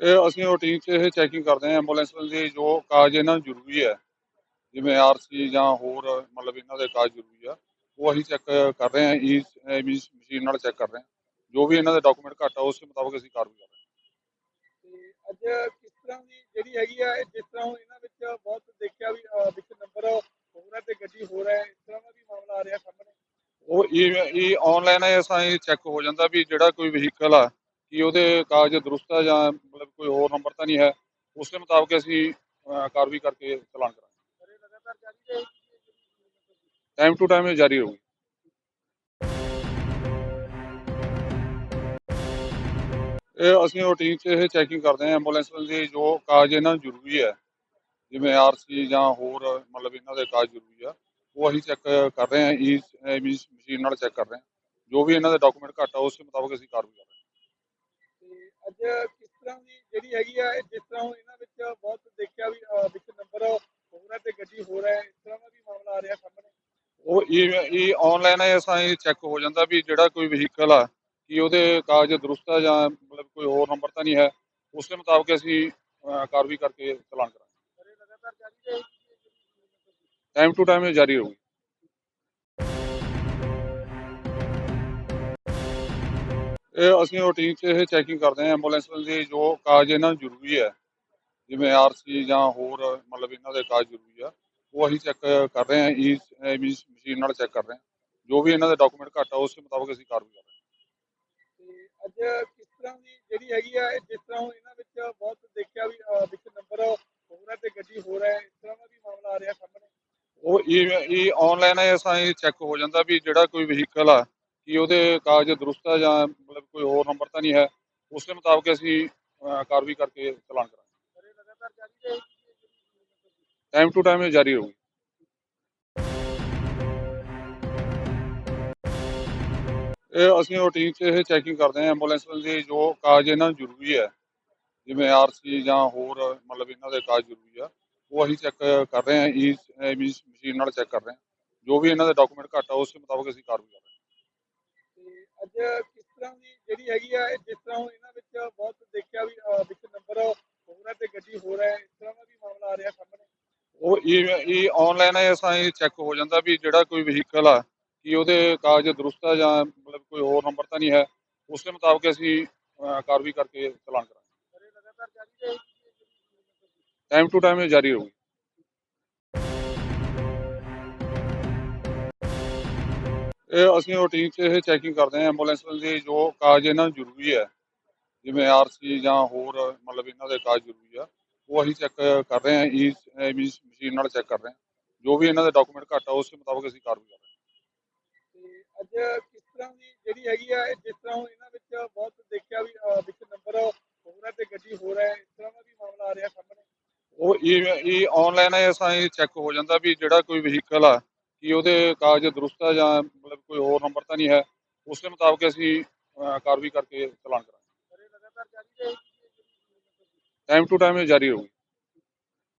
ਇਹ ਅਸੀਂ ਰੂਟੀਨ 'ਚ ਇਹ ਚੈਕਿੰਗ ਕਰਦੇ ਹਾਂ ਐਂਬੂਲੈਂਸ ਦੀ ਜੋ ਕਾਗਜ਼ ਇਹਨਾਂ ਨੂੰ ਜ਼ਰੂਰੀ ਹੈ। ਜਿਵੇਂ ਆਰਸੀ ਜਾਂ ਹੋਰ ਮਤਲਬ ਇਹਨਾਂ ਦੇ ਕਾਗਜ਼ ਜ਼ਰੂਰੀ ਆ ਉਹ ਅਸੀਂ ਚੈੱਕ ਕਰ ਰਹੇ ਹਾਂ ਈ ਮਸ਼ੀਨ ਨਾਲ ਚੈੱਕ ਕਰ ਰਹੇ ਹਾਂ। ਜੋ ਵੀ ਇਹਨਾਂ ਦੇ ਡਾਕੂਮੈਂਟ ਘੱਟ ਆ ਉਸ ਮੁਤਾਬਕ ਅਸੀਂ ਕਾਰਵਾਈ ਕਰ ਰਹੇ ਹਾਂ। ਤੇ ਅੱਜ ਕਿਸ ਤਰ੍ਹਾਂ ਦੀ ਜਿਹੜੀ ਹੈਗੀ ਆ ਜਿਸ ਤਰ੍ਹਾਂ ਹੁਣ ਇਹਨਾਂ ਵਿੱਚ ਬਹੁਤ ਦੇਖਿਆ ਵੀ ਵਿੱਚ ਨੰਬਰ ਹੋਰ ਹੈ ਤੇ ਗੱਡੀ ਹੋਰ ਹੈ ਇਸ ਤਰ੍ਹਾਂ ਦਾ ਵੀ ਮਾਮਲਾ ਆ ਰਿਹਾ ਸਾਹਮਣੇ? ਉਹ ਇਹ ਇਹ ਆਨਲਾਈਨ ਹੈ ਅਸਾਂ ਇਹ ਚੈੱਕ ਹੋ ਜਾਂਦਾ ਵੀ ਜਿਹੜਾ ਕੋਈ ਵਹੀਕਲ ਆ ਕਿ ਉਹਦੇ ਕਾਗਜ਼ ਦਰੁਸਤ ਹੈ ਜਾਂ ਮਤਲਬ ਕੋਈ ਹੋਰ ਨੰਬਰ ਤਾਂ ਨਹੀਂ ਹੈ, ਉਸ ਦੇ ਮੁਤਾਬਕ ਅਸੀਂ ਕਾਰਵਾਈ ਕਰਕੇ ਚਲਾਨ ਕਰਾਂਗੇ। ਟਾਈਮ ਟੂ ਟਾਈਮ ਇਹ ਜਾਰੀ ਰਹੂਗੀ। ਇਹ ਅਸੀਂ ਰੂਟੀਨ 'ਚ ਇਹ ਚੈਕਿੰਗ ਕਰਦੇ ਹਾਂ ਐਂਬੂਲੈਂਸ ਦੀ ਜੋ ਕਾਜ ਇਹਨਾਂ ਨੂੰ ਜ਼ਰੂਰੀ ਹੈ, ਜਿਵੇਂ ਆਰਸੀ ਜਾਂ ਹੋਰ ਮਤਲਬ ਇਹਨਾਂ ਦੇ ਕਾਜ ਜ਼ਰੂਰੀ ਆ, ਉਹ ਅਸੀਂ ਚੈੱਕ ਕਰ ਰਹੇ ਹਾਂ ਈ ਮਸ਼ੀਨ ਨਾਲ ਚੈੱਕ ਕਰ ਰਹੇ ਹਾਂ। ਜੋ ਵੀ ਇਹਨਾਂ ਦੇ ਡਾਕੂਮੈਂਟ ਘੱਟ ਆ, ਉਸ ਦੇ ਮੁਤਾਬਕ ਅਸੀਂ ਕਾਰਵਾਈ ਕਰ ਰਹੇ ਹਾਂ। ਤੇ ਅੱਜ ਕਿਸ ਤਰ੍ਹਾਂ ਦੀ ਜਿਹੜੀ ਹੈਗੀ ਆ ਇਹ ਜਿਸ ਤਰ੍ਹਾਂ ਹੁਣ ਇਹਨਾਂ ਵਿੱਚ ਬਹੁਤ ਦੇਖਿਆ ਵੀ ਅਹ, ਵਿੱਚ ਨੰਬਰ ਹੋਰ ਹੈ ਤੇ ਗੱਡੀ ਹੋਰ ਹੈ ਇਸ ਤਰ੍ਹਾਂ ਦਾ ਵੀ ਮਾਮਲਾ ਆ ਰਿਹਾ ਸਾਹਮਣੇ? ਉਹ ਇਹ ਇਹ ਆਨਲਾਈਨ ਹੈ ਅਸਾਂ ਇਹ ਚੈੱਕ ਹੋ ਜਾਂਦਾ ਵੀ ਜਿਹੜਾ ਕੋਈ ਵਹੀਕਲ ਆ ਕਿ ਉਹਦੇ ਕਾਗਜ਼ ਦਰੁਸਤ ਆ ਜਾਂ ਮਤਲਬ ਕੋਈ ਹੋਰ ਨੰਬਰ ਤਾਂ ਨਹੀਂ ਹੈ ਉਸ ਦੇ ਮੁਤਾਬਕ ਅਸੀਂ ਕਾਰਵਾਈ ਕਰਕੇ ਚਲਾਨ ਕਰਾਂਗੇ। ਟਾਈਮ ਟੂ ਟਾਈਮ ਇਹ ਜਾਰੀ ਰਹੂਗੀ। ਇਹ ਅਸੀਂ ਰੂਟੀਨ 'ਚ ਇਹ ਚੈਕਿੰਗ ਕਰਦੇ ਹਾਂ ਐਂਬੂਲੈਂਸ ਦੀ ਜੋ ਕਾਗਜ਼ ਇਹਨਾਂ ਨੂੰ ਜ਼ਰੂਰੀ ਹੈ। ਜਿਵੇਂ ਆਰਸੀ ਜਾਂ ਹੋਰ ਮਤਲਬ ਇਹਨਾਂ ਦੇ ਕਾਗਜ਼ ਜ਼ਰੂਰੀ ਆ ਉਹ ਅਸੀਂ ਚੈੱਕ ਕਰ ਰਹੇ ਹਾਂ ਈ ਮਸ਼ੀਨ ਨਾਲ ਚੈੱਕ ਕਰ ਰਹੇ ਹਾਂ। ਜੋ ਵੀ ਇਹਨਾਂ ਦੇ ਡਾਕੂਮੈਂਟ ਘੱਟ ਆ ਉਸ ਦੇ ਮੁਤਾਬਕ ਅਸੀਂ ਕਾਰਵਾਈ ਕਰ ਰਹੇ ਹਾਂ। ਅੱਜ ਕਿਸ ਤਰ੍ਹਾਂ ਦੀ ਜਿਹੜੀ ਹੈਗੀ ਆ ਜਿਸ ਤਰ੍ਹਾਂ ਹੁਣ ਇਹਨਾਂ ਵਿੱਚ ਬਹੁਤ ਦੇਖਿਆ ਵੀ ਵਿੱਚ ਨੰਬਰ ਹੋਰ ਹੈ ਤੇ ਗੱਡੀ ਹੋਰ ਹੈ ਇਸ ਤਰ੍ਹਾਂ ਦਾ ਵੀ ਮਾਮਲਾ ਆ ਰਿਹਾ ਸਾਹਮਣੇ? ਉਹ ਇਹ ਇਹ ਆਨਲਾਈਨ ਹੈ ਅਸਾਂ ਇਹ ਚੈੱਕ ਹੋ ਜਾਂਦਾ ਵੀ ਜਿਹੜਾ ਕੋਈ ਵਹੀਕਲ ਆ ਕਿ ਉਹਦੇ ਕਾਗਜ਼ ਦਰੁਸਤ ਹੈ ਜਾਂ ਮਤਲਬ ਕੋਈ ਹੋਰ ਨੰਬਰ ਤਾਂ ਨਹੀਂ ਹੈ, ਉਸ ਦੇ ਮੁਤਾਬਕ ਅਸੀਂ ਕਾਰਵਾਈ ਕਰਕੇ ਚਲਾਨ ਕਰਾਂਗੇ। ਟਾਈਮ ਟੂ ਟਾਈਮ ਇਹ ਜਾਰੀ ਰਹੂਗੀ। ਇਹ ਅਸੀਂ ਰੂਟੀਨ 'ਚ ਇਹ ਚੈਕਿੰਗ ਕਰਦੇ ਹਾਂ ਐਂਬੂਲੈਂਸ ਦੀ ਜੋ ਕਾਗਜ਼ ਇਹਨਾਂ ਨੂੰ ਜ਼ਰੂਰੀ ਹੈ, ਜਿਵੇਂ ਆਰਸੀ ਜਾਂ ਹੋਰ ਮਤਲਬ ਇਹਨਾਂ ਦੇ ਕਾਜ ਜ਼ਰੂਰੀ ਆ, ਉਹ ਅਸੀਂ ਚੈੱਕ ਕਰ ਰਹੇ ਹਾਂ ਈ ਮਸ਼ੀਨ ਨਾਲ ਚੈੱਕ ਕਰ ਰਹੇ ਹਾਂ। ਜੋ ਵੀ ਇਹਨਾਂ ਦੇ ਡਾਕੂਮੈਂਟ ਘੱਟ ਆ, ਉਸ ਦੇ ਮੁਤਾਬਕ ਅਸੀਂ ਕਾਰਵਾਈ ਕਰ ਰਹੇ ਹਾਂ। ਤੇ ਅੱਜ ਕਿਸ ਤਰ੍ਹਾਂ ਦੀ ਜਿਹੜੀ ਹੈਗੀ ਆ ਇਹ ਜਿਸ ਤਰ੍ਹਾਂ ਹੁਣ ਇਹਨਾਂ ਵਿੱਚ ਬਹੁਤ ਦੇਖਿਆ ਵੀ ਵਿੱਚ ਨੰਬਰ ਹੋਰ ਹੈ ਤੇ ਗੱਡੀ ਹੋਰ ਹੈ ਇਸ ਤਰ੍ਹਾਂ ਦਾ ਵੀ ਮਾਮਲਾ ਆ ਰਿਹਾ ਸਾਹਮਣੇ? ਉਹ ਇਹ ਇਹ ਆਨਲਾਈਨ ਹੈ ਅਸਾਂ ਇਹ ਚੈੱਕ ਹੋ ਜਾਂਦਾ ਵੀ ਜਿਹੜਾ ਕੋਈ ਵਹੀਕਲ ਆ ਕਿ ਉਹਦੇ ਕਾਗਜ਼ ਦਰੁਸਤ ਆ ਜਾਂ ਮਤਲਬ ਕੋਈ ਹੋਰ ਨੰਬਰ ਤਾਂ ਨਹੀਂ ਹੈ ਉਸ ਦੇ ਮੁਤਾਬਕ ਅਸੀਂ ਕਾਰਵਾਈ ਕਰਕੇ ਚਲਾਨ ਕਰਾਂਗੇ। ਟਾਈਮ ਟੂ ਟਾਈਮ ਇਹ ਜਾਰੀ ਰਹੂਗੀ। ਇਹ ਅਸੀਂ ਰੂਟੀਨ 'ਚ ਇਹ ਚੈਕਿੰਗ ਕਰਦੇ ਹਾਂ ਐਂਬੂਲੈਂਸ ਦੀ ਜੋ ਕਾਗਜ਼ ਇਹਨਾਂ ਨੂੰ ਜ਼ਰੂਰੀ ਹੈ। ਜਿਵੇਂ ਆਰਸੀ ਜਾਂ ਹੋਰ ਮਤਲਬ ਇਹਨਾਂ ਦੇ ਕਾਗਜ਼ ਜ਼ਰੂਰੀ ਆ ਉਹ ਅਸੀਂ ਚੈੱਕ ਕਰ ਰਹੇ ਹਾਂ ਈ ਮਸ਼ੀਨ ਨਾਲ ਚੈੱਕ ਕਰ ਰਹੇ ਹਾਂ। ਜੋ ਵੀ ਇਹਨਾਂ ਦੇ ਡਾਕੂਮੈਂਟ ਘੱਟ ਆ ਉਸ ਦੇ ਮੁਤਾਬਕ ਅਸੀਂ ਕਾਰਵਾਈ ਕਰ ਰਹੇ ਹਾਂ। ਤੇ ਅੱਜ ਕਿਸ ਤਰ੍ਹਾਂ ਦੀ ਜਿਹੜੀ ਹੈਗੀ ਆ ਜਿਸ ਤਰ੍ਹਾਂ ਹੁਣ ਇਹਨਾਂ ਵਿੱਚ ਬਹੁਤ ਦੇਖਿਆ ਵੀ ਵਿੱਚ ਨੰਬਰ ਹੋਰ ਹੈ ਤੇ ਗੱਡੀ ਹੋਰ ਹੈ ਇਸ ਤਰ੍ਹਾਂ ਦਾ ਵੀ ਮਾਮਲਾ ਆ ਰਿਹਾ ਸਾਹਮਣੇ? ਉਹ ਇਹ ਇਹ ਆਨਲਾਈਨ ਹੈ ਅਸਾਂ ਇਹ ਚੈੱਕ ਹੋ ਜਾਂਦਾ ਵੀ ਜਿਹੜਾ ਕੋਈ ਵਹੀਕਲ ਆ ਕਿ ਉਹਦੇ ਕਾਗਜ਼ ਦਰੁਸਤ ਹੈ ਜਾਂ ਮਤਲਬ ਕੋਈ ਹੋਰ ਨੰਬਰ ਤਾਂ ਨਹੀਂ ਹੈ, ਉਸ ਦੇ ਮੁਤਾਬਕ ਅਸੀਂ ਕਾਰਵਾਈ ਕਰਕੇ ਚਲਾਨ ਕਰਾਂਗੇ। ਟਾਈਮ ਟੂ ਟਾਈਮ ਇਹ ਜਾਰੀ ਰਹੂਗੀ।